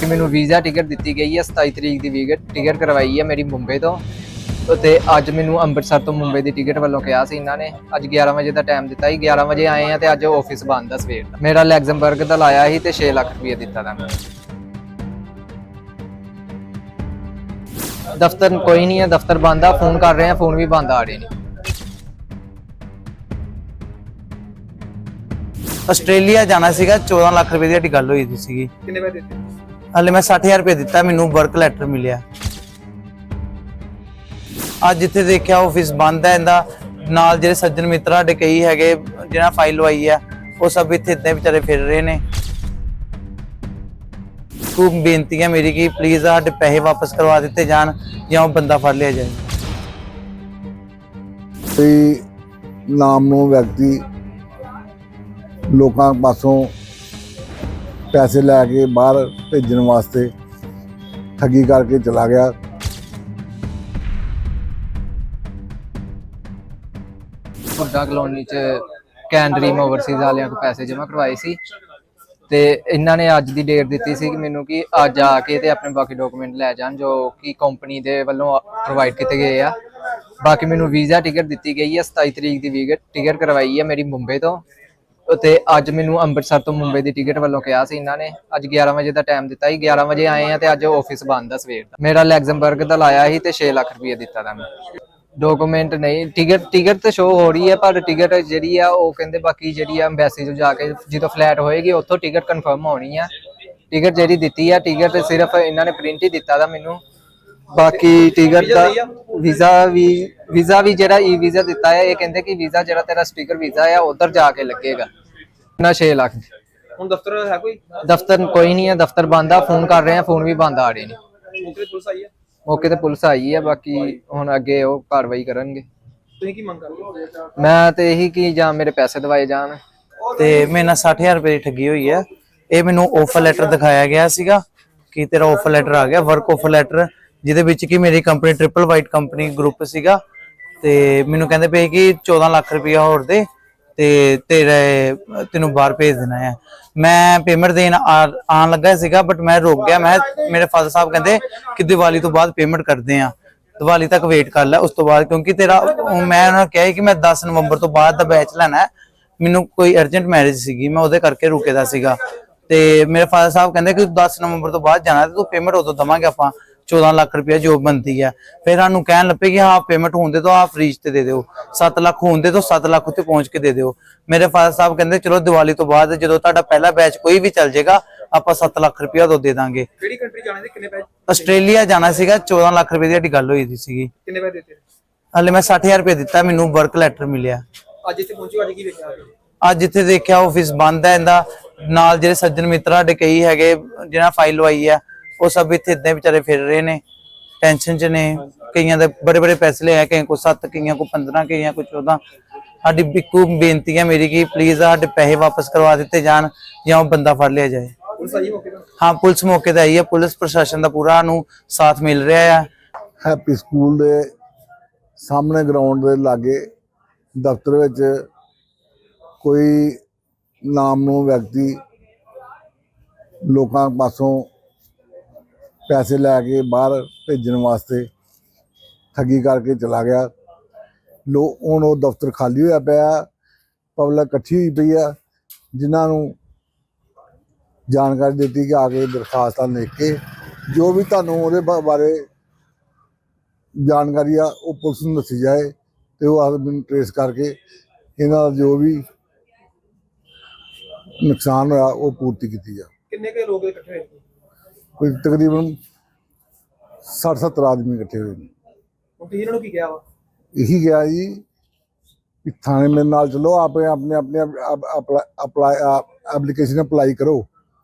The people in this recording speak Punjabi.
ਕਿ ਮੈਨੂੰ ਵੀਜ਼ਾ ਟਿਕਟ ਦਿੱਤੀ ਗਈ ਹੈ 27 ਤਰੀਕ ਦੀ ਵੀਜ਼ਾ ਟਿਕਟ ਕਰਵਾਈ ਹੈ ਮੇਰੀ ਮੁੰਬਈ ਤੋਂ। ਤੇ ਅੱਜ ਮੈਨੂੰ ਅੰਮ੍ਰਿਤਸਰ ਤੋਂ ਮੁੰਬਈ ਦੀ ਟਿਕਟ ਵੱਲੋਂ ਕਿਹਾ ਸੀ ਇਹਨਾਂ ਨੇ। ਅੱਜ 11 ਵਜੇ ਦਾ ਟਾਈਮ ਦਿੱਤਾ ਸੀ। 11 ਵਜੇ ਆਏ ਆ ਤੇ ਅੱਜ ਆਫਿਸ ਬੰਦ ਆ ਸਵੇਰ ਦਾ। ਮੇਰਾ ਲੈਗਜ਼ਮਬਰਗ ਦਾ ਲਾਇਆ ਸੀ ਤੇ 6 ਲੱਖ ਰੁਪਏ ਦਿੱਤਾ ਦਾ ਮੈਨੂੰ ਦਫ਼ਤਰ ਕੋਈ ਨਹੀਂ ਹੈ ਦਫ਼ਤਰ ਬੰਦ ਆ। ਫੋਨ ਕਰ ਰਹੇ ਆ ਫੋਨ ਵੀ ਬੰਦ ਆ ਰਹੇ ਨੇ। ਆਸਟ੍ਰੇਲੀਆ ਜਾਣਾ ਸੀਗਾ 14 ਲੱਖ ਰੁਪਏ ਦੀ ਸਾਡੀ ਗੱਲ ਹੋਈ ਸੀਗੀ ਕਿੰਨੇ ਪੈਸੇ ਦਿੱਤੇ? ਹਲੇ ਮੈਂ 60000 ਰੁਪਏ ਦਿੱਤਾ, ਮੈਨੂੰ ਵਰਕ ਲੈਟਰ ਮਿਲਿਆ। ਅੱਜ ਜਿੱਥੇ ਦੇਖਿਆ ਆਫਿਸ ਬੰਦ ਹੈ, ਇਹਦਾ ਨਾਲ ਜਿਹੜੇ ਸੱਜਣ ਮਿੱਤਰ ਸਾਡੇ ਕਈ ਹੈਗੇ, ਜਿਹਨਾਂ ਫਾਈਲ ਲਵਾਈ ਆ, ਉਹ ਸਭ ਇੱਥੇ ਇਦਾਂ ਵਿਚਾਰੇ ਫਿਰ ਰਹੇ ਨੇ। ਖੂਬ ਬੇਨਤੀ ਹੈ ਮੇਰੀ ਕਿ ਪਲੀਜ਼ ਸਾਡੇ ਪੈਸੇ ਵਾਪਸ ਕਰਵਾ ਦਿੱਤੇ ਜਾਣ, ਜਾਂ ਉਹ ਬੰਦਾ ਫੜ ਲਿਆ ਜਾਏ। ਕੋਈ ਨਾਮ ਨੂੰ ਵਿਅਕਤੀ ਲੋਕਾਂ ਪਾਸੋਂ ਪੈਸੇ ਲੈ ਕੇ ਬਾਹਰ ਭੇਜਣ ਵਾਸਤੇ ਠੱਗੀ ਕਰਕੇ ਚਲਾ ਗਿਆ। ਹੁੱਡਾ ਕਲੋਨੀ ਚ ਕੈਨ ਡ੍ਰੀਮ ਓਵਰਸੀਜ਼ ਵਾਲਿਆਂ ਕੋਲ ਪੈਸੇ ਜਮ੍ਹਾਂ ਕਰਵਾਏ ਸੀ। ਤੇ ਇਹਨਾਂ ਨੇ ਅੱਜ ਦੀ ਡੇਟ ਦਿੱਤੀ ਸੀ ਕਿ ਮੈਨੂੰ ਕਿ ਅੱਜ ਆ ਕੇ ਤੇ ਆਪਣੇ ਬਾਕੀ ਡਾਕੂਮੈਂਟ ਲੈ ਜਾਣ, ਜੋ ਕਿ ਕੰਪਨੀ ਦੇ ਵੱਲੋਂ ਪ੍ਰੋਵਾਈਡ ਕੀਤੇ ਗਏ ਆ। ਬਾਕੀ ਮੈਨੂੰ ਵੀਜ਼ਾ ਟਿਕਟ ਦਿੱਤੀ ਗਈ ਹੈ 27 ਤਰੀਕ ਦੀ ਵੀਜ਼ਾ ਟਿਕਟ ਕਰਵਾਈ ਹੈ ਮੇਰੀ ਮੁੰਬਈ ਤੋਂ। ਤੇ ਅੱਜ ਮੈਨੂੰ ਅੰਮ੍ਰਿਤਸਰ ਤੋਂ ਮੁੰਬਈ ਦੀ ਟਿਕਟ ਵੱਲੋਂ ਕਿਹਾ ਸੀ ਇਹਨਾਂ ਨੇ। ਅੱਜ 11 ਵਜੇ ਦਾ ਟਾਈਮ ਦਿੱਤਾ ਸੀ। 11 ਵਜੇ ਆਏ ਆ ਤੇ ਅੱਜ ਆਫਿਸ ਬੰਦ ਆ ਸਵੇਰ ਦਾ। ਮੇਰਾ ਲੈਗਜ਼ਮਬਰਗ ਦਾ ਲਾਇਆ ਸੀ ਤੇ 6 ਲੱਖ ਰੁਪਏ ਦਿੱਤਾ ਦਾ ਮੈਂ। ਡਾਕੂਮੈਂਟ ਨਹੀਂ ਟਿਕਟ ਟਿਕਟ ਤੇ ਸ਼ੋ ਹੋ ਰਹੀ ਹੈ, ਪਰ ਟਿਕਟ ਜਿਹੜੀ ਆ ਉਹ ਕਹਿੰਦੇ ਬਾਕੀ ਜਿਹੜੀ ਆ ਐਮਬੈਸੀ ਤੋਂ ਜਾ ਕੇ ਜਦੋਂ ਫਲੈਟ ਹੋਏਗੀ, ਉੱਥੋਂ ਟਿਕਟ ਕਨਫਰਮ ਹੋਣੀ ਆ। ਟਿਕਟ ਜਿਹੜੀ ਦਿੱਤੀ ਆ ਟਿਕਟ ਸਿਰਫ ਇਹਨਾਂ ਨੇ ਪ੍ਰਿੰਟ ਹੀ ਦਿੱਤਾ ਦਾ ਮੈਨੂੰ। ਬਾਕੀ ਟਿਕਟ ਦਾ ਵੀਜ਼ਾ ਵੀ ਵੀਜ਼ਾ ਵੀ ਜਿਹੜਾ ਈ ਵੀਜ਼ਾ ਦਿੱਤਾ ਹੈ ਇਹ ਕਹਿੰਦੇ ਕਿ ਵੀਜ਼ਾ ਜਿਹੜਾ ਤੇਰਾ ਸਪੀਕਰ ਵੀਜ਼ਾ ਆ ਉਧਰ ਜਾ ਕੇ ਲੱਗੇਗਾ। ਨਾ 6 ਲੱਖ ਹੁਣ ਦਫ਼ਤਰ ਹੈ ਕੋਈ? ਦਫ਼ਤਰ ਕੋਈ ਨਹੀਂ ਹੈ ਦਫ਼ਤਰ ਬੰਦ ਆ ਫੋਨ ਕਰ ਰਹੇ ਆ ਫੋਨ ਵੀ ਬੰਦ ਆ ਰਹੇ ਨੇ। ਮੌਕੇ ਤੇ ਪੁਲਿਸ ਆਈ ਹੈ ਮੌਕੇ ਤੇ ਪੁਲਿਸ ਆਈ ਹੈ ਬਾਕੀ ਹੁਣ ਅੱਗੇ ਉਹ ਕਾਰਵਾਈ ਕਰਨਗੇ। ਤੁਸੀਂ ਕੀ ਮੰਗ ਕਰਦੇ ਹੋ? ਮੈਂ ਤੇ ਇਹੀ ਕਿ ਜਾਂ ਮੇਰੇ ਪੈਸੇ ਦਵਾਏ ਜਾਣ। ਤੇ ਮੇਰੇ ਨਾਲ 60000 ਰੁਪਏ ਦੀ ਠੱਗੀ ਹੋਈ ਹੈ ਇਹ ਮੈਨੂੰ ਆਫਰ ਲੈਟਰ ਦਿਖਾਇਆ ਗਿਆ ਸੀਗਾ ਕਿ ਤੇਰਾ ਆਫਰ ਲੈਟਰ ਆ ਗਿਆ ਵਰਕ ਆਫਰ ਲੈਟਰ ਜਿਹਦੇ ਵਿੱਚ ਕਿ ਮੇਰੀ company triple white company group ਸੀਗਾ ਤੇ ਮੈਨੂੰ ਕਹਿੰਦੇ ਪਏ ਕਿ 14 ਲੱਖ ਰੁਪਇਆ ਹੋਰ ਦੇ ਤੇ ਤੇਰੇ, ਤੈਨੂੰ ਬਾਹਰ ਭੇਜ ਦੇਣਾ ਹੈ ਮੈਂ ਪੇਮੈਂਟ ਦੇਣ ਆ- ਲੱਗਾ ਸੀਗਾ ਬਟ ਮੈਂ ਰੁਕ ਗਿਆ। ਮੈਂ, ਮੇਰੇ ਫਾਦਰ ਸਾਹਿਬ ਕਹਿੰਦੇ ਕਿ ਦੀਵਾਲੀ ਤੋਂ ਬਾਅਦ ਪੇਮੈਂਟ ਕਰਦੇ ਆ। ਦੀਵਾਲੀ ਤੱਕ ਵੇਟ ਕਰ ਲੈ, ਉਸ ਤੋਂ ਬਾਅਦ ਕਿਉਂਕਿ ਤੇਰਾ ਮੈਂ ਉਹਨਾਂ ਨੂੰ ਕਿਹਾ ਕਿ ਮੈਂ 10 ਨਵੰਬਰ ਤੋਂ ਬਾਅਦ ਦਾ ਬੈਚ ਲੈਣਾ ਹੈ। ਮੈਨੂੰ ਕੋਈ ਅਰਜੈਂਟ ਮੈਰਿਜ ਸੀਗੀ, ਮੈਂ ਉਹਦੇ ਕਰਕੇ ਰੁਕੇ ਦਾ ਸੀਗਾ। ਤੇ ਮੇਰੇ ਫਾਦਰ ਸਾਹਿਬ ਕਹਿੰਦੇ ਕਿ ਤੂੰ 10 ਨਵੰਬਰ ਤੋਂ ਬਾਅਦ ਜਾਣਾ ਤੇ ਤੂੰ ਪੇਮੈਂਟ ਉਦੋਂ ਦਵਾਂਗੇ ਆਪਾਂ। 14 ਲੱਖ ਰੁਪਇਆ ਜੋ ਬਣਦੀ ਆ। ਫਿਰ ਸਾਨੂੰ ਕਹਿਣ ਲੱਪੇ ਕਿ ਹਾਂ ਪੇਮੈਂਟ ਹੁੰਦੇ ਤਾਂ ਆਹ ਫ੍ਰੀਜ ਤੇ ਦੇ ਦਿਓ। 7 ਲੱਖ ਹੁੰਦੇ ਤਾਂ 7 ਲੱਖ ਉੱਤੇ ਪਹੁੰਚ ਕੇ ਦੇ ਦਿਓ। ਮੇਰੇ ਫਾਦਰ ਸਾਹਿਬ ਕਹਿੰਦੇ ਚਲੋ ਦੀਵਾਲੀ ਤੋਂ ਬਾਅਦ ਜਦੋਂ ਤੁਹਾਡਾ ਪਹਿਲਾ ਬੈਚ ਕੋਈ ਵੀ ਚੱਲ ਜਾਏਗਾ ਆਪਾਂ 7 ਲੱਖ ਰੁਪਇਆ ਉਦੋਂ ਦੇ ਦਾਂਗੇ। ਕਿਹੜੀ ਕੰਟਰੀ ਜਾਣੇ ਦੇ ਕਿੰਨੇ ਪੈਸੇ ਆਸਟ੍ਰੇਲੀਆ ਜਾਣਾ ਸੀਗਾ 14 ਲੱਖ ਰੁਪਏ ਦੀ ਸਾਡੀ ਗੱਲ ਹੋਈ ਦੀ ਸੀਗੀ। ਕਿੰਨੇ ਪੈਸੇ ਦਿੱਤੇ? ਹਲੇ ਮੈਂ 60000 ਰੁਪਏ ਦਿੱਤਾ ਮੈਨੂੰ ਵਰਕ ਲੈਟਰ ਮਿਲਿਆ। ਅੱਜ ਇੱਥੇ ਪਹੁੰਚੇ ਅੱਜ ਕੀ ਵੇਖਿਆ? ਅੱਜ ਜਿੱਥੇ ਦੇਖਿਆ ਆਫਿਸ ਬੰਦ ਹੈ ਇਹਦਾ ਨਾਲ ਜਿਹੜੇ ਸੱਜਣ ਮਿੱਤਰ ਸਾਡੇ ਕਈ ਹੈਗੇ ਜਿਹਨਾਂ ਫਾਈਲ ਲਵਾਈ ਆ ਉਹ ਸਭ ਇੱਥੇ ਇਦਾਂ ਵਿਚਾਰੇ ਫਿਰ ਰਹੇ ਨੇ ਟੈਨਸ਼ਨ ਚ ਨੇ। ਕਈਆਂ ਦੇ ਬੜੇ ਬੜੇ ਪੈਸੇ ਲਏ ਆ ਕਈਆਂ ਕੋ 7 ਕਈਆਂ ਕੋ 15 ਕਈਆਂ ਕੋ 14 ਸਾਡੀ ਬਿੱਕੂ ਬੇਨਤੀ ਹੈ ਮੇਰੀ ਕਿ ਪਲੀਜ਼ ਸਾਡੇ ਪੈਸੇ ਵਾਪਸ ਕਰਵਾ ਦਿੱਤੇ ਜਾਣ ਜਾਂ ਉਹ ਬੰਦਾ ਫੜ ਲਿਆ ਜਾਏ। ਪੁਲਿਸ ਆਈ ਹੈ ਮੌਕੇ ਤੇ? ਹਾਂ ਪੁਲਿਸ ਮੌਕੇ ਤੇ ਆਈ ਹੈ। ਪੁਲਿਸ ਪ੍ਰਸ਼ਾਸਨ ਦਾ ਪੂਰਾ ਨੂੰ ਸਾਥ ਮਿਲ ਰਿਹਾ ਆ। ਹੈਪੀ ਸਕੂਲ ਦੇ ਸਾਹਮਣੇ ਗਰਾਊਂਡ ਦੇ ਲਾਗੇ ਦਫ਼ਤਰ ਵਿੱਚ ਕੋਈ ਨਾਮ ਨੂੰ ਵਿਅਕਤੀ ਲੋਕਾਂ ਪਾਸੋਂ ਪੈਸੇ ਲੈ ਕੇ ਬਾਹਰ ਭੇਜਣ ਵਾਸਤੇ ਠੱਗੀ ਕਰਕੇ ਚਲਾ ਗਿਆ। ਲੋ, ਹੁਣ ਉਹ ਦਫ਼ਤਰ ਖਾਲੀ ਹੋਇਆ ਪਿਆ, ਪਬਲਿਕ ਇਕੱਠੀ ਹੋਈ ਪਈ ਆ, ਜਿਨ੍ਹਾਂ ਨੂੰ ਜਾਣਕਾਰੀ ਦਿੱਤੀ ਕਿ ਆ ਕੇ ਦਰਖਾਸਤਾਂ ਲਿਖ ਕੇ ਜੋ ਵੀ ਤੁਹਾਨੂੰ ਉਹਦੇ ਬਾ- ਬਾਰੇ ਜਾਣਕਾਰੀ ਆ, ਉਹ ਪੁਲਿਸ ਨੂੰ ਦੱਸੀ ਜਾਏ ਤੇ ਉਹ ਆਦਮੀ ਟ੍ਰੇਸ ਕਰਕੇ ਇਹਨਾਂ ਦਾ ਜੋ ਵੀ ਨੁਕਸਾਨ ਹੋਇਆ, ਉਹ ਪੂਰਤੀ ਕੀਤੀ ਜਾ ਕਿੰਨੇ ਕੇ ਲੋਕ ਇਕੱਠੇ ਹੋਏ? ਕੋਈ ਤਕਰੀਬਨ 60 70 ਆਦਮੀ ਇਕੱਠੇ ਹੋਏ ਨੇ। ਤੁਸੀਂ ਇਹਨਾਂ ਨੂੰ ਕੀ ਕਿਹਾ ਵਾ? ਇਹੀ ਗਿਆ ਜੀ ਵੀ ਥਾਣੇ ਮੇਰੇ ਨਾਲ ਚਲੋ ਆਪੇ ਆਪਣੇ ਆਪਣੇ ਅਪਲਾਈ ਐਪਲੀਕੇਸ਼ਨ ਅਪਲਾਈ ਕਰੋ।